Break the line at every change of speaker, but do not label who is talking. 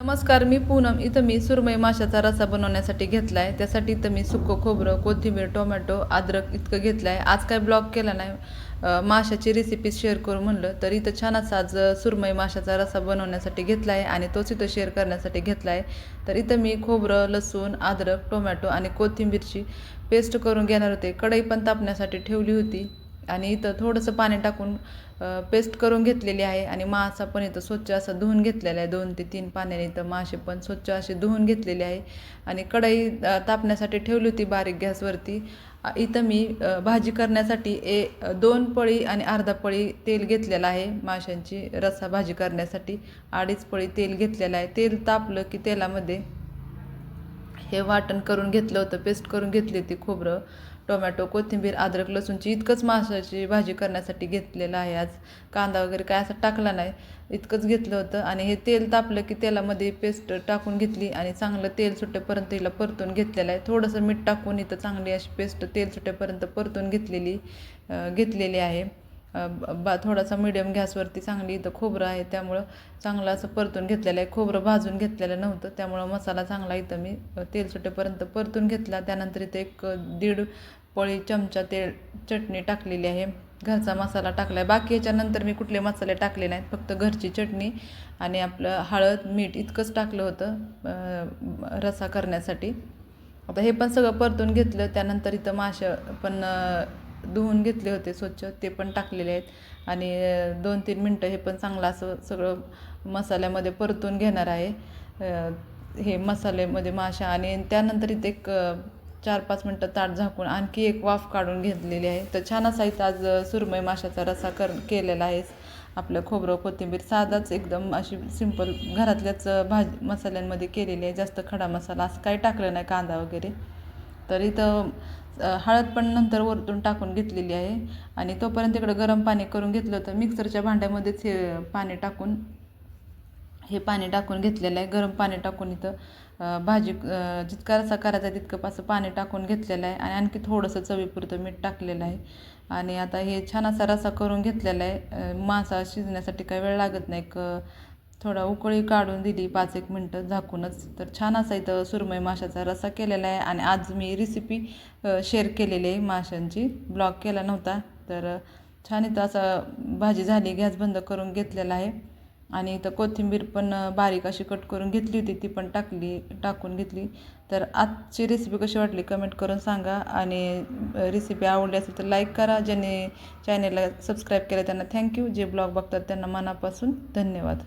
नमस्कार मी पूनम. इथं मी सुरमई माशाचा रसा बनवण्यासाठी घेतला आहे त्यासाठी इथं मी सुकं खोबरं कोथिंबीर टोमॅटो अद्रक इतकं घेतलं आहे आज काय ब्लॉग केला नाही माशाची रेसिपी शेअर करू म्हणलं तर इथं छान असा आज सुरमई माशाचा रसा बनवण्यासाठी घेतला आहे आणि तोच इथं शेअर करण्यासाठी घेतला आहे तर इथं मी खोबरं लसूण अद्रक टोमॅटो आणि कोथिंबीरची पेस्ट करून घेणार होते. कढई पण तापण्यासाठी ठेवली होती. आणि इथं थोडंसं पाणी टाकून पेस्ट करून घेतलेली आहे. आणि मासा पण इथं स्वच्छ असं धुवून घेतलेला आहे. दोन ते तीन पाण्याने इथं मासे पण स्वच्छ असे धुवून घेतलेले आहे. आणि कढई तापण्यासाठी ठेवली होती बारीक गॅसवरती. इथं मी भाजी करण्यासाठी ए दोन पळी आणि अर्धा पळी तेल घेतलेलं आहे माशांची रस्सा भाजी करण्यासाठी. अडीच पळी तेल घेतलेलं आहे. तेल तापलं की तेलामध्ये हे वाटण करून घेतलं होतं पेस्ट करून घेतली होती खोबरं टोमॅटो कोथिंबीर अद्रक लसूणची. इतकंच माशाची भाजी करण्यासाठी घेतलेलं आहे आज. कांदा वगैरे काय असं टाकला नाही इतकंच घेतलं होतं. आणि हे तेल तापलं की तेलामध्ये पेस्ट टाकून घेतली आणि चांगलं तेल सुटेपर्यंत हिला परतून घेतलेलं आहे. थोडंसं मीठ टाकून इथं चांगली अशी पेस्ट तेल सुटेपर्यंत परतून घेतलेली घेतलेली आहे. बा थोडासा मिडियम गॅसवरती चांगली इथं खोबरं आहे. त्यामुळं चांगलं असं परतून घेतलेलं आहे. खोबरं भाजून घेतलेलं नव्हतं. त्यामुळं मसाला चांगला इथं मी तेल सुटेपर्यंत परतून घेतला. त्यानंतर इथं एक दीड पळी चमचा तेल चटणी टाकलेली आहे. घरचा मसाला टाकला आहे बाकी याच्यानंतर मी कुठले मसाले टाकले नाहीत. फक्त घरची चटणी आणि आपलं हळद मीठ इतकंच टाकलं होतं रसा करण्यासाठी. आता हे पण सगळं परतून घेतलं. त्यानंतर इथं मासे पण धुवून घेतले होते स्वच्छ ते पण टाकलेले आहेत. आणि दोन तीन मिनटं हे पण चांगलं असं सगळं मसाल्यामध्ये परतून घेणार आहे. हे मसाल्यामध्ये माशा आणि त्यानंतर इथे एक चार पाच मिनटं ताट झाकून आणखी एक वाफ काढून घेतलेली आहे. तर छान असा इथं आज सुरमय सुरमई माशाचा रसा कर केलेला आहे. आपलं खोबरं कोथिंबीर साधाच एकदम अशी सिंपल घरातल्याच भाज भाजी मसाल्यांमध्ये केलेली आहे. जास्त खडा मसाला असं काही टाकलं नाही कांदा वगैरे. तर इथं हळद पण नंतर वरतून टाकून घेतलेली आहे. आणि तोपर्यंत इकडं गरम पाणी करून घेतलं होतं मिक्सरच्या भांड्यामध्येच हे पाणी टाकून हे पाणी टाकून घेतलेलं आहे. गरम पाणी टाकून इथं भाजी जितका रसा करायचा आहे तितकं असं पाणी टाकून घेतलेलं आहे. आणि आणखी थोडंसं चवीपुरतं मीठ टाकलेलं आहे. आणि आता हे छान असा रसा करून घेतलेला आहे. मासा शिजण्यासाठी काही वेळ लागत नाही. एक थोडा उकळी काढून दिली पाच एक मिनटं झाकूनच. तर छान असा इथं सुरमई माशाचा रसा केलेला आहे आणि आज मी रेसिपी शेअर केलेली आहे माशांची. ब्लॉग केला नव्हता तर छान इथं असं भाजी झाली गॅस बंद करून घेतलेला आहे. आणि इथं कोथिंबीर पण बारीक अशी कट करून घेतली होती ती पण टाकली टाकून घेतली. तर आजची रेसिपी कशी वाटली कमेंट करून सांगा आणि रेसिपी आवडली असेल तर लाईक करा. ज्यांनी चॅनेलला सबस्क्राईब केलं त्यांना थँक्यू जे ब्लॉग बघतात त्यांना मनापासून धन्यवाद.